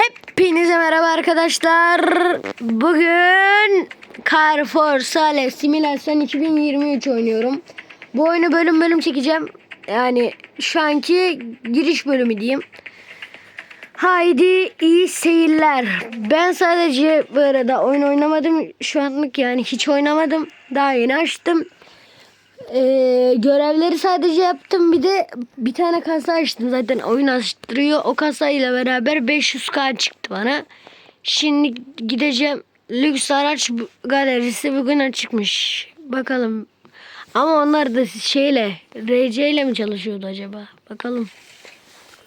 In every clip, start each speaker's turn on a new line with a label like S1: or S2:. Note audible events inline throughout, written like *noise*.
S1: Hepinize merhaba arkadaşlar. Bugün Carrefour Sale Simülasyon 2023 oynuyorum. Bu oyunu bölüm bölüm çekeceğim. Yani şu anki giriş bölümü diyeyim. Haydi iyi seyirler. Ben sadece bu arada oyun oynamadım. Şu anlık yani hiç oynamadım. Daha yeni açtım. Ee, görevleri sadece yaptım. Bir de bir tane kasa açtım. Zaten oyun açtırıyor. O kasayla beraber 500k çıktı bana. Şimdi gideceğim. Lüks araç galerisi bugün açıkmış. Bakalım. Ama onlar da şeyle RC ile mi çalışıyordu acaba? Bakalım.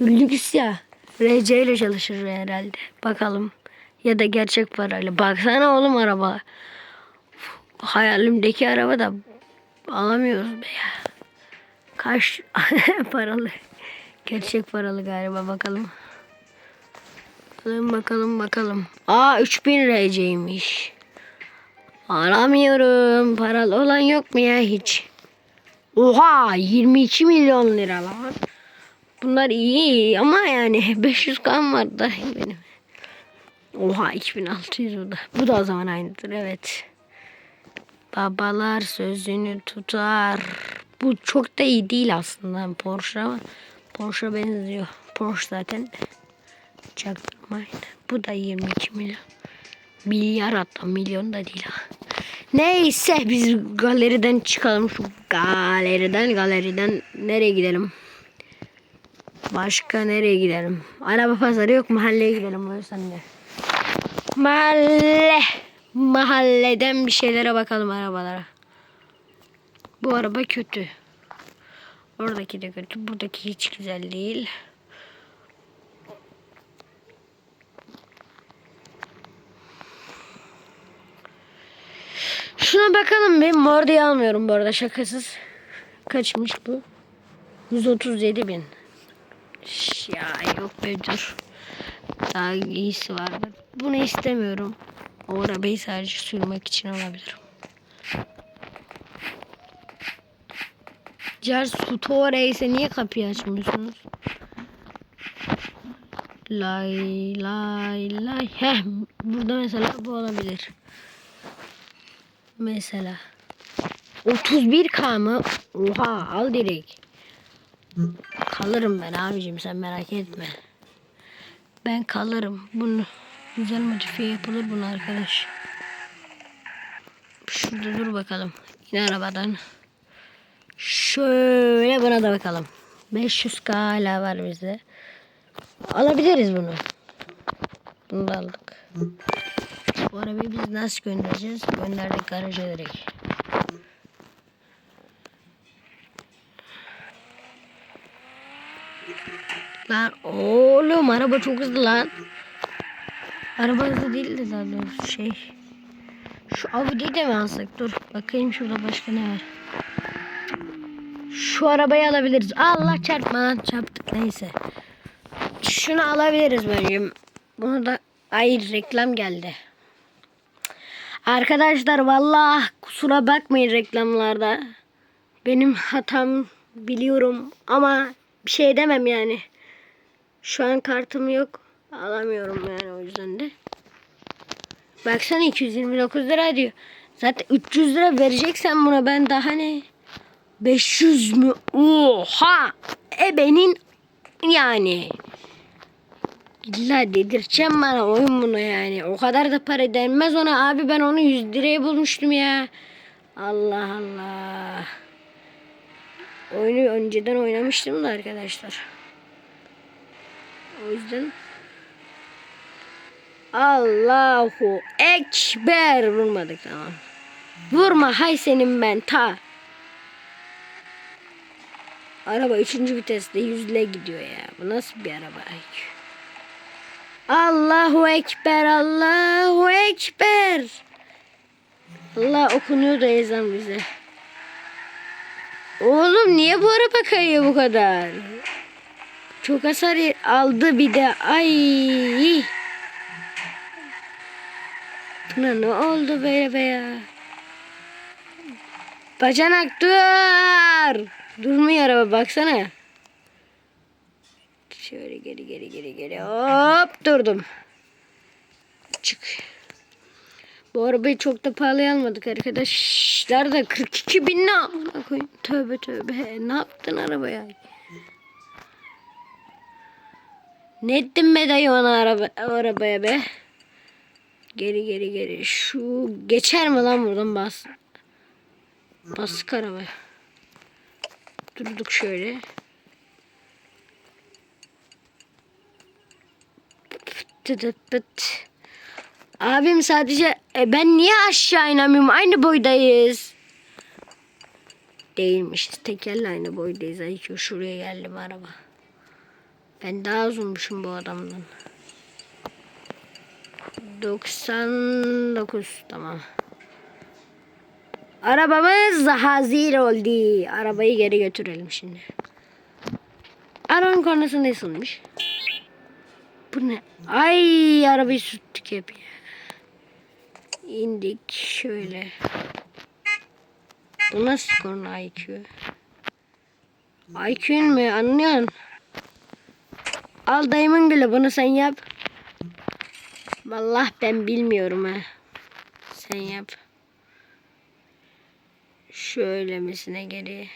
S1: Lüks ya. RC ile çalışır herhalde. Bakalım. Ya da gerçek parayla. Baksana oğlum araba. Hayalimdeki araba da alamıyoruz be ya. Kaç *laughs* paralı? Gerçek paralı galiba bakalım. Bakalım bakalım bakalım. Aa 3000 RC'ymiş. Alamıyorum. Paralı olan yok mu ya hiç? Oha 22 milyon lira lan. Bunlar iyi ama yani 500 kan var da benim. Oha 2600 bu da. Bu da o zaman aynıdır evet. Babalar sözünü tutar. Bu çok da iyi değil aslında Porsche ama Porsche benziyor. Porsche zaten çaktırmayın. Bu da 22 milyon. Milyar hatta milyon da değil ha. Neyse biz galeriden çıkalım şu galeriden galeriden nereye gidelim? Başka nereye gidelim? Araba pazarı yok mahalleye gidelim o yüzden de. Mahalle. Mahalleden bir şeylere bakalım arabalara. Bu araba kötü. Oradaki de kötü. Buradaki hiç güzel değil. Şuna bakalım bir. Mor diye almıyorum bu arada şakasız. Kaçmış bu? 137 bin. Ya yok be dur. Daha iyisi vardır. Bunu istemiyorum. O arabayı sadece sürmek için alabilirim. Car Sutore ise niye kapıyı açmıyorsunuz? Lay lay lay. Heh burada mesela bu olabilir. Mesela. 31k mı? Oha al direkt. Kalırım ben abicim sen merak etme. Ben kalırım. Bunu güzel modifiye yapılır bunu arkadaş. Şurada dur bakalım. Yine arabadan. Şöyle buna da bakalım. 500k hala var bizde. Alabiliriz bunu. Bunu da aldık. Bu arabayı biz nasıl göndereceğiz? Gönderdik garaja direkt. Lan oğlum araba çok hızlı lan. Araba hızlı değil de daha doğrusu şey. Şu Audi'yi de mi alsak? Dur bakayım şurada başka ne var. Şu arabayı alabiliriz. Allah çarpma lan çarptık neyse. Şunu alabiliriz bence. Bunu da ay reklam geldi. Arkadaşlar vallahi kusura bakmayın reklamlarda. Benim hatam biliyorum ama bir şey demem yani. Şu an kartım yok. Alamıyorum yani o yüzden de. Baksana 229 lira diyor. Zaten 300 lira vereceksen buna ben daha ne? 500 mü? Oha! Ebenin yani. İlla dedirteceğim bana oyun bunu yani. O kadar da para denmez ona abi ben onu 100 liraya bulmuştum ya. Allah Allah. Oyunu önceden oynamıştım da arkadaşlar. O yüzden Allahu Ekber vurmadık tamam. Vurma hay senin ben ta. Araba 3. viteste 100 ile gidiyor ya. Bu nasıl bir araba? Allahu Ekber Allahu Ekber. Allah okunuyor da ezan bize. Oğlum niye bu araba kayıyor bu kadar? Çok hasar aldı bir de. Ay. Buna ne oldu böyle be ya? Bacanak dur. Durmuyor araba baksana. Şöyle geri geri geri geri hop durdum. çık. Bu arabayı çok da pahalıya almadık arkadaşlar da 42 bin ne amına koyayım. Tövbe tövbe ne yaptın arabaya? Ne ettin be dayı ona araba, arabaya be? Geri geri geri. Şu geçer mi lan buradan bas? Bastık arabaya. Durduk şöyle. Abim sadece e, ben niye aşağı inemiyorum? Aynı boydayız. Değilmişiz. Tekerle aynı boydayız. IQ şuraya geldim araba. Ben daha uzunmuşum bu adamdan. 99 tamam. Arabamız hazır oldu. Arabayı geri götürelim şimdi. Arabanın kornası nasılmış? Bu ne? Ay arabayı sürttük hep ya. İndik şöyle. Bu nasıl korna IQ? IQ'un mu anlıyorsun? Al dayımın gülü bunu sen yap. Vallahi ben bilmiyorum ha. Sen yap. Şöyle misine geri.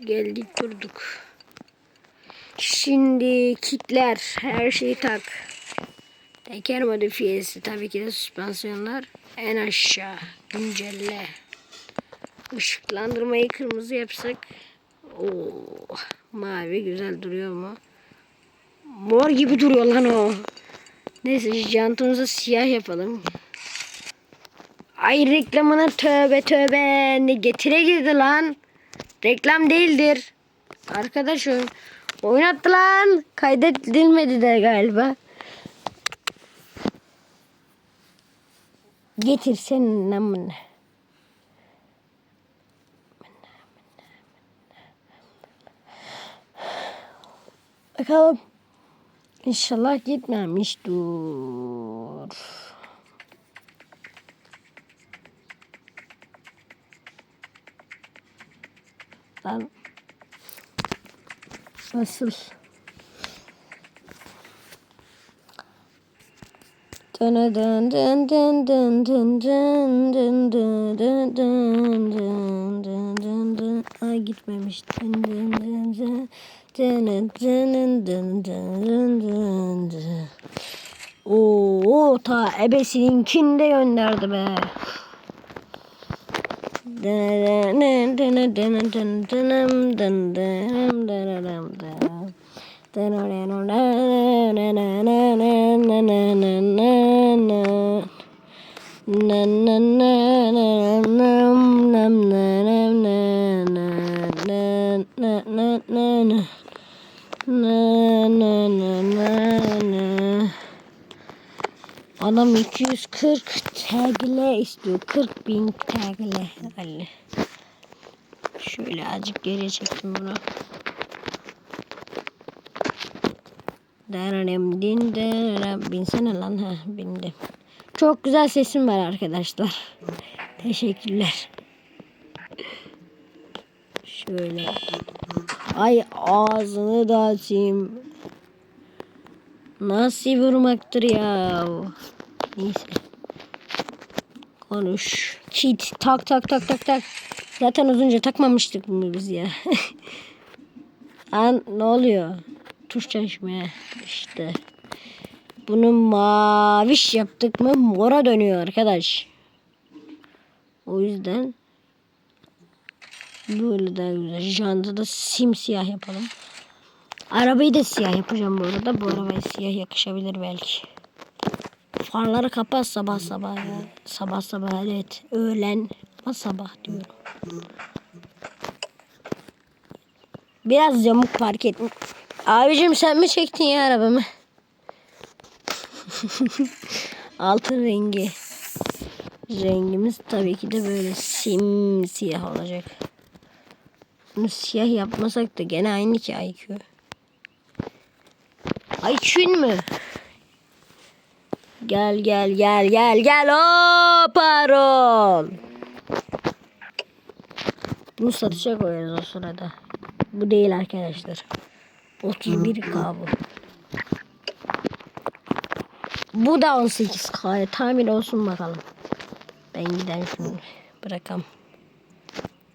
S1: Geldik durduk. Şimdi kitler her şeyi tak. Teker modifiyesi tabii ki de süspansiyonlar en aşağı güncelle. Işıklandırmayı kırmızı yapsak Oo, mavi güzel duruyor mu? Mor gibi duruyor lan o. Neyse jantımızı siyah yapalım. Ay reklamına tövbe tövbe ne getire girdi lan. Reklam değildir. Arkadaşım oynattı lan. Kaydedilmedi de galiba. Getir senin namını. Bakalım. İnşallah gitmemiştir. Lan. Nasıl? Dın dın dın dın dın dın dın dın dın dın dın dın dın dın dın Ay gitmemiş. Dın dın dın dın Oo ta ebesininkini de gönderdi be. Na na na Adam 240 TL istiyor. 40 bin TL herhalde. Şöyle azıcık geriye çektim bunu. Derenem din derem binsene lan ha bindim. Çok güzel sesim var arkadaşlar. Teşekkürler. Şöyle. Ay ağzını da açayım. Nasıl vurmaktır ya? Neyse. Konuş. Çit. Tak tak tak tak tak. Zaten uzunca takmamıştık bunu biz ya. *laughs* An ne oluyor? Tuş çalışmaya. İşte. Bunu maviş yaptık mı mora dönüyor arkadaş. O yüzden böyle daha güzel. Jantı da simsiyah yapalım. Arabayı da siyah yapacağım bu arada. Bu arabaya siyah yakışabilir belki. Farları kapat sabah sabah ya. Sabah sabah evet. Öğlen ama sabah diyorum. Biraz yamuk park ettim. Abicim sen mi çektin ya arabamı? *laughs* Altın rengi. Rengimiz tabii ki de böyle simsiyah olacak. Bunu siyah yapmasak da gene aynı ki IQ. IQ'un mu? Gel gel gel gel gel o parol. Bunu satışa koyarız o sırada. Bu değil arkadaşlar. 31 k bu. Bu da 18K. Tamir olsun bakalım. Ben giden şunu bırakam.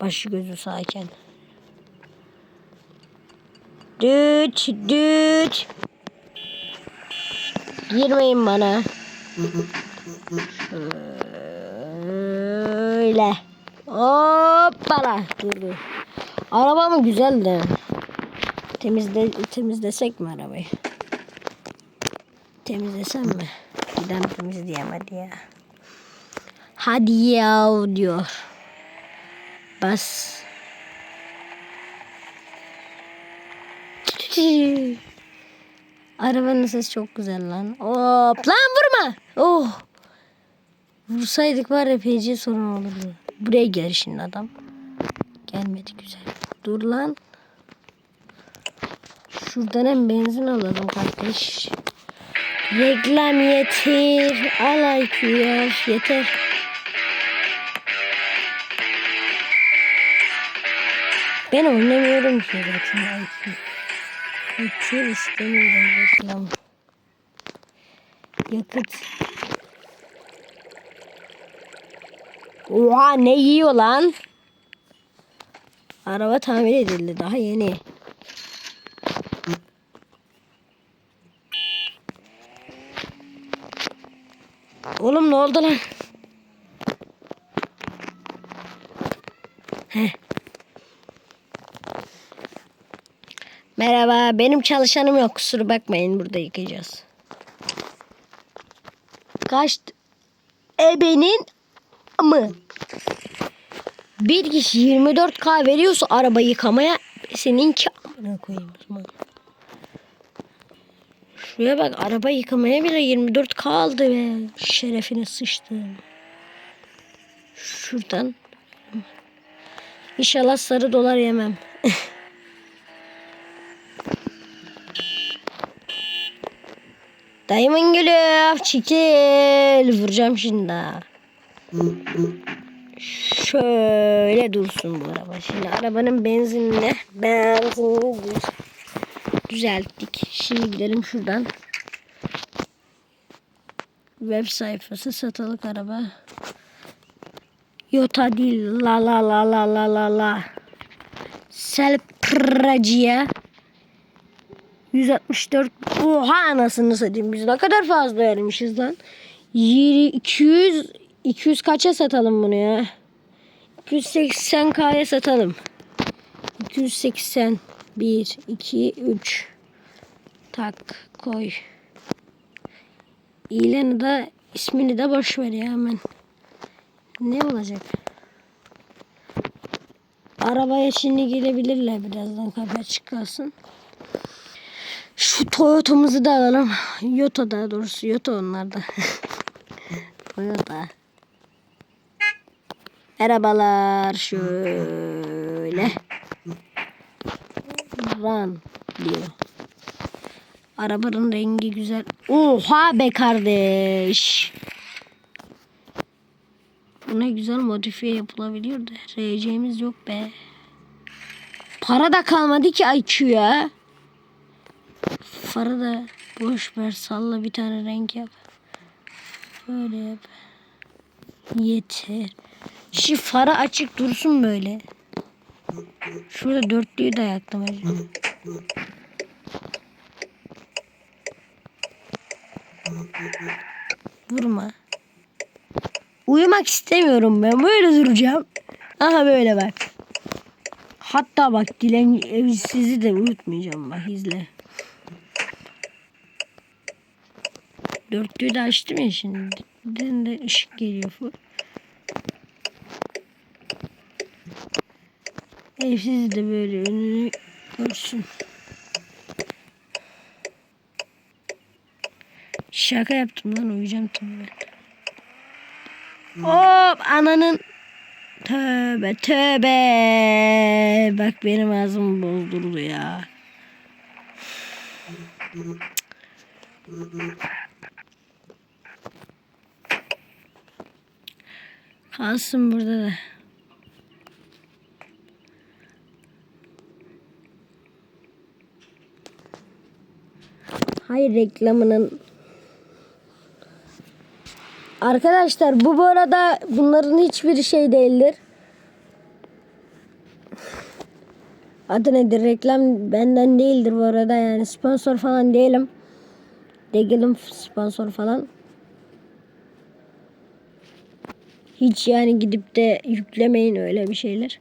S1: Başı gözü sağken. Düt düt. Girmeyin bana. Şöyle. Hoppala. Dur dur. Araba mı güzel de. Temizle, temizlesek mi arabayı? Temizlesem mi? Giden temizleyemedi ya. Hadi ya diyor. Bas. Arabanın sesi çok güzel lan. Hop lan vurma. Oh. Vursaydık var ya sorun olurdu. Buraya gel şimdi adam. Gelmedi güzel. Dur lan. Şuradan hem benzin alalım kardeş. Reklam yeter. Al IQ ya. Yeter. Ben oynamıyorum ki zaten. Yeter istemiyorum reklam. Yakıt. Oha ne yiyor lan? Araba tamir edildi daha yeni. Oğlum ne oldu lan? Heh. Merhaba, benim çalışanım yok. Kusura bakmayın, burada yıkayacağız. Kaç ebenin mı? Bir kişi 24k veriyorsa araba yıkamaya seninki amına koyayım o. Şuraya bak araba yıkamaya bile 24k aldı be. Şerefine sıçtım. Şuradan. İnşallah sarı dolar yemem. *laughs* Dayımın gülü çekil. Vuracağım şimdi. Şöyle dursun bu araba. Şimdi arabanın benzinini benzinini düz, düzelttik. Şimdi gidelim şuradan. Web sayfası satılık araba. Yota değil la la la la la la la. Selpracia 164 Oha anasını satayım biz ne kadar fazla vermişiz lan. 200 200 kaça satalım bunu ya? 280k'ya satalım. 280 1 2 3 tak koy. İlanı da ismini de boş ver ya hemen. Ne olacak? Arabaya şimdi gelebilirler birazdan kapı açık kalsın. Şu Toyota'mızı da alalım. Yota daha doğrusu. Yota onlarda. *laughs* Toyota. Merhabalar. Şöyle. Run diyor. Arabanın rengi güzel. Oha be kardeş. Bu ne güzel modifiye yapılabiliyor da. RC'miz yok be. Para da kalmadı ki IQ'ya. Farı da boş ver salla bir tane renk yap. Böyle yap. Yeter. Şu farı açık dursun böyle. Şurada dörtlüyü de yaktım. Vurma. Uyumak istemiyorum ben. Böyle duracağım. Aha böyle bak. Hatta bak dilen sizi de uyutmayacağım bak izle. Dörtlüğü de açtım ya şimdi. Den de ışık geliyor. full. Evsiz de böyle önünü görsün. Şaka yaptım lan uyuyacağım tabii ben. Hop ananın tövbe tövbe bak benim ağzımı bozdurdu ya. Kalsın burada da. Hayır reklamının Arkadaşlar bu bu arada bunların hiçbir şey değildir. Adı nedir? Reklam benden değildir bu arada yani sponsor falan değilim. Değilim sponsor falan. Hiç yani gidip de yüklemeyin öyle bir şeyler.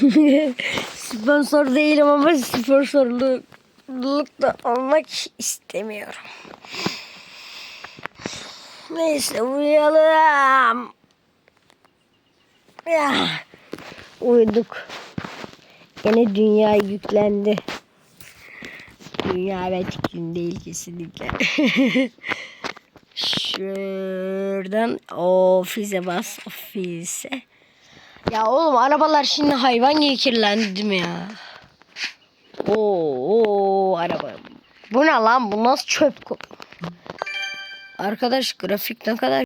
S1: *laughs* sponsor değilim ama sponsorluk da olmak istemiyorum. Neyse uyuyalım. Ya, uyuduk. Yine dünya yüklendi. Dünya gün değil kesinlikle. *laughs* Şuradan ofise bas ofise. Ya oğlum arabalar şimdi hayvan gibi kirlendi mi ya? Oo, oo araba. Bu ne lan? Bu nasıl çöp? Arkadaş grafik ne kadar